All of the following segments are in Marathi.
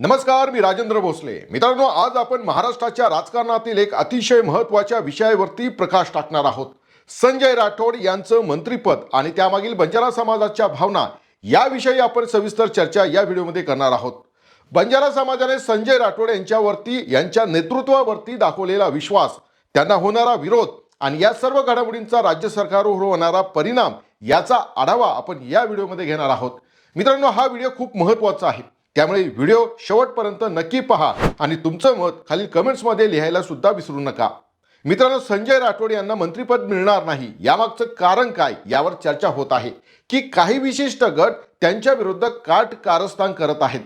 नमस्कार मी राजेंद्र भोसले. मित्रांनो आज आपण महाराष्ट्राच्या राजकारणातील एक अतिशय महत्त्वाच्या विषयावरती प्रकाश टाकणार आहोत. संजय राठोड यांचं मंत्रिपद आणि त्यामागील बंजारा समाजाच्या भावना याविषयी आपण सविस्तर चर्चा या व्हिडिओमध्ये करणार आहोत. बंजारा समाजाने संजय राठोड यांच्यावरती यांच्या नेतृत्वावरती दाखवलेला विश्वास त्यांना होणारा विरोध आणि या सर्व घडामोडींचा राज्य सरकारवर होणारा परिणाम याचा आढावा आपण या व्हिडिओमध्ये घेणार आहोत. मित्रांनो हा व्हिडिओ खूप महत्त्वाचा आहे. त्यामुळे व्हिडिओ शेवटपर्यंत नक्की पहा आणि तुमचं मत खालील कमेंट्समध्ये लिहायला सुद्धा विसरू नका. मित्रांनो संजय राठोड यांना मंत्रिपद मिळणार नाही. यामागचं कारण काय? यावर चर्चा होत आहे. की काही विशिष्ट गट त्यांच्या विरुद्ध काट कारस्थान करत आहेत.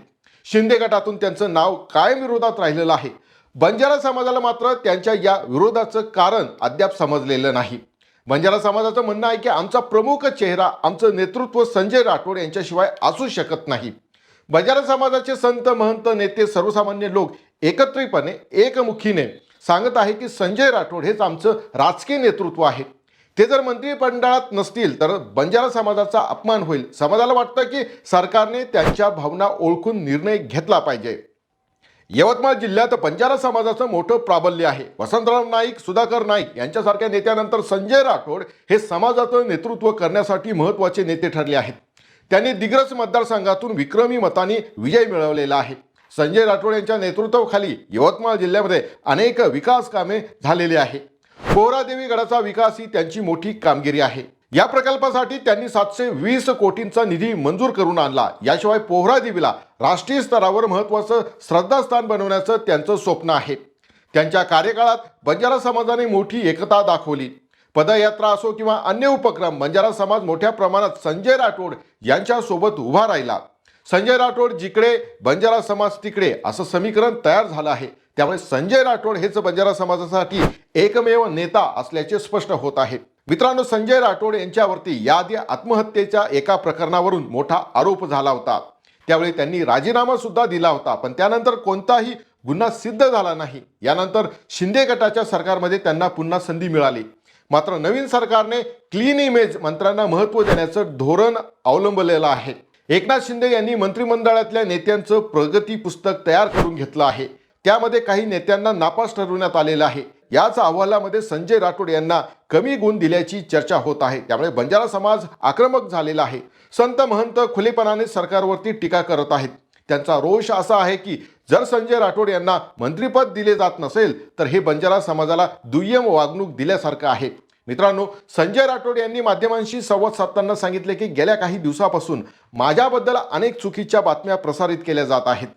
शिंदे गटातून त्यांचं नाव कायम विरोधात राहिलेलं आहे. बंजारा समाजाला मात्र त्यांच्या या विरोधाचं कारण अद्याप समजलेलं नाही. बंजारा समाजाचं म्हणणं आहे की आमचा प्रमुख चेहरा आमचं नेतृत्व संजय राठोड यांच्याशिवाय असू शकत नाही. बंजारा समाजाचे संत महंत नेते सर्वसामान्य लोक एकत्रितपणे एकमुखीने सांगत आहे की संजय राठोड हेच आमचं राजकीय नेतृत्व आहे. ते जर मंत्रिमंडळात नसतील तर बंजारा समाजाचा अपमान होईल. समाजाला वाटतं की सरकारने त्यांच्या भावना ओळखून निर्णय घेतला पाहिजे. यवतमाळ जिल्ह्यात बंजारा समाजाचं मोठं प्राबल्य आहे. वसंतराव नाईक सुधाकर नाईक यांच्यासारख्या नेत्यानंतर संजय राठोड हे समाजाचं नेतृत्व करण्यासाठी महत्त्वाचे नेते ठरले आहेत. त्यांनी दिग्रस मतदारसंघातून विक्रमी मताने विजय मिळवलेला आहे. संजय राठोड यांच्या नेतृत्वाखाली यवतमाळ जिल्ह्यामध्ये अनेक विकास कामे झालेली आहे. पोहरादेवी गडाचा विकास ही त्यांची मोठी कामगिरी आहे. या प्रकल्पासाठी त्यांनी सातशे वीस कोटींचा निधी मंजूर करून आणला. याशिवाय पोहरा देवीला राष्ट्रीय स्तरावर महत्त्वाचं श्रद्धास्थान बनवण्याचं त्यांचं स्वप्न आहे. त्यांच्या कार्यकाळात बंजारा समाजाने मोठी एकता दाखवली. पदयात्रा असो किंवा अन्य उपक्रम बंजारा समाज मोठ्या प्रमाणात संजय राठोड यांच्यासोबत उभा राहिला. संजय राठोड जिकडे बंजारा समाज तिकडे असं समीकरण तयार झालं आहे त्यामुळे संजय राठोड हेच बंजारा समाजासाठी एकमेव नेता असल्याचे स्पष्ट होत आहे. मित्रांनो संजय राठोड यांच्यावरती याआधी आत्महत्येच्या एका प्रकरणावरून मोठा आरोप झाला होता. त्यावेळी त्यांनी राजीनामा सुद्धा दिला होता पण त्यानंतर कोणताही गुन्हा सिद्ध झाला नाही. यानंतर शिंदे गटाच्या सरकारमध्ये त्यांना पुन्हा संधी मिळाली. मात्र नवीन सरकारने क्लीन इमेज मंत्र्यांना महत्त्व देण्याचं धोरण अवलंबलेलं आहे. एकनाथ शिंदे यांनी मंत्रिमंडळातल्या नेत्यांचं प्रगती पुस्तक तयार करून घेतलं आहे. त्यामध्ये काही नेत्यांना नापास ठरवण्यात आलेलं आहे. याच अहवालामध्ये संजय राठोड यांना कमी गुण दिल्याची चर्चा होत आहे. त्यामुळे बंजारा समाज आक्रमक झालेला आहे. संत महंत खुलेपणाने सरकारवरती टीका करत आहेत. त्यांचा रोष असा आहे की जर संजय राठोड यांना मंत्रिपद दिले जात नसेल तर हे बंजारा समाजाला दुय्यम वागणूक दिल्यासारखं आहे. मित्रांनो संजय राठोड यांनी माध्यमांशी संवाद साधताना सांगितले की गेल्या काही दिवसापासून माझ्याबद्दल अनेक चुकीच्या बातम्या प्रसारित केल्या जात आहेत.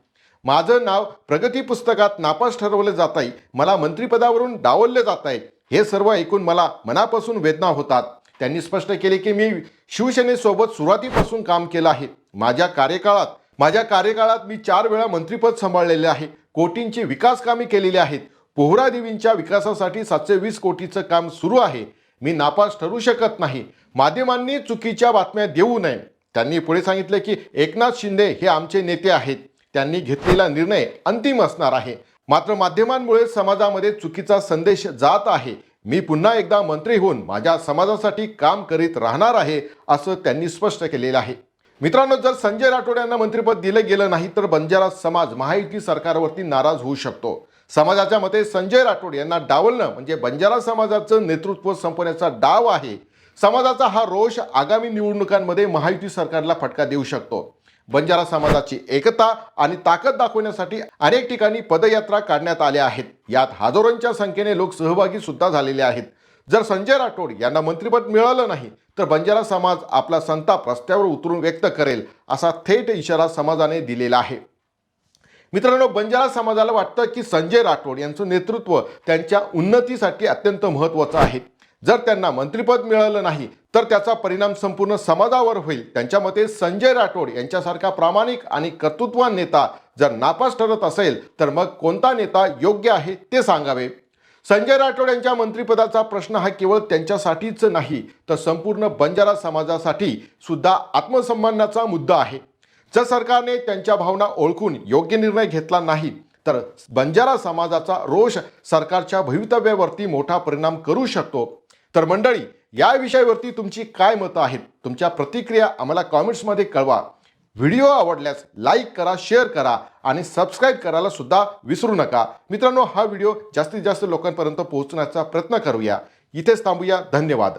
माझं नाव प्रगती पुस्तकात नापास ठरवलं जात आहे मला मंत्रिपदावरून डावललं जात आहे हे सर्व ऐकून मला मनापासून वेदना होतात. त्यांनी स्पष्ट केले की मी शिवसेनेसोबत सुरुवातीपासून काम केलं आहे. माझ्या कार्यकाळात माझ्या कार्यकाळात मी चार वेळा मंत्रिपद सांभाळलेले आहे. कोटींची विकास कामे केलेली आहेत. पोहरा देवींच्या विकासासाठी सातशे वीस कोटीचं काम सुरू आहे. मी नापास ठरू शकत नाही. माध्यमांनी चुकीच्या बातम्या देऊ नये. त्यांनी पुढे सांगितले की एकनाथ शिंदे हे आमचे नेते आहेत. त्यांनी घेतलेला निर्णय अंतिम असणार आहे. मात्र माध्यमांमुळे समाजामध्ये चुकीचा संदेश जात आहे. मी पुन्हा एकदा मंत्री होऊन माझ्या समाजासाठी काम करीत राहणार आहे असं त्यांनी स्पष्ट केलेलं आहे. मित्रांनो जर संजय राठोड यांना मंत्रिपद दिलं गेलं नाही तर बंजारा समाज महायुती सरकारवरती नाराज होऊ शकतो. समाजाच्या मते संजय राठोड यांना डावलणं म्हणजे बंजारा समाजाचं नेतृत्व संपवण्याचा डाव आहे. समाजाचा हा रोष आगामी निवडणुकांमध्ये महायुती सरकारला फटका देऊ शकतो. बंजारा समाजाची एकता आणि ताकद दाखवण्यासाठी अनेक ठिकाणी पदयात्रा काढण्यात आल्या आहेत. यात हजारोंच्या संख्येने लोक सहभागी सुद्धा झालेले आहेत. जर संजय राठोड यांना मंत्रिपद मिळालं नाही तर बंजारा समाज आपला संताप रस्त्यावर उतरून व्यक्त करेल असा थेट इशारा समाजाने दिलेला आहे. मित्रांनो बंजारा समाजाला वाटतं की संजय राठोड यांचं नेतृत्व त्यांच्या उन्नतीसाठी अत्यंत महत्त्वाचं आहे. जर त्यांना मंत्रिपद मिळालं नाही तर त्याचा परिणाम संपूर्ण समाजावर होईल. त्यांच्या मते संजय राठोड यांच्यासारखा प्रामाणिक आणि कर्तृत्वान नेता जर नापास ठरत असेल तर मग कोणता नेता योग्य आहे ते सांगावे. संजय राठोड यांच्या मंत्रिपदाचा प्रश्न हा केवळ त्यांच्यासाठीच नाही तर संपूर्ण बंजारा समाजासाठी सुद्धा आत्मसन्मानाचा मुद्दा आहे. जर सरकारने त्यांच्या भावना ओळखून योग्य निर्णय घेतला नाही तर बंजारा समाजाचा रोष सरकारच्या भवितव्यावरती मोठा परिणाम करू शकतो. तर मंडळी या विषयावरती तुमची काय मतं आहेत? तुमच्या प्रतिक्रिया आम्हाला कॉमेंट्समध्ये कळवा. व्हिडिओ आवडल्यास लाईक करा शेअर करा आणि सबस्क्राईब करायला सुद्धा विसरू नका. मित्रांनो हा व्हिडिओ जास्तीत जास्त लोकांपर्यंत पोहोचण्याचा प्रयत्न करूया. इथेच थांबूया. धन्यवाद.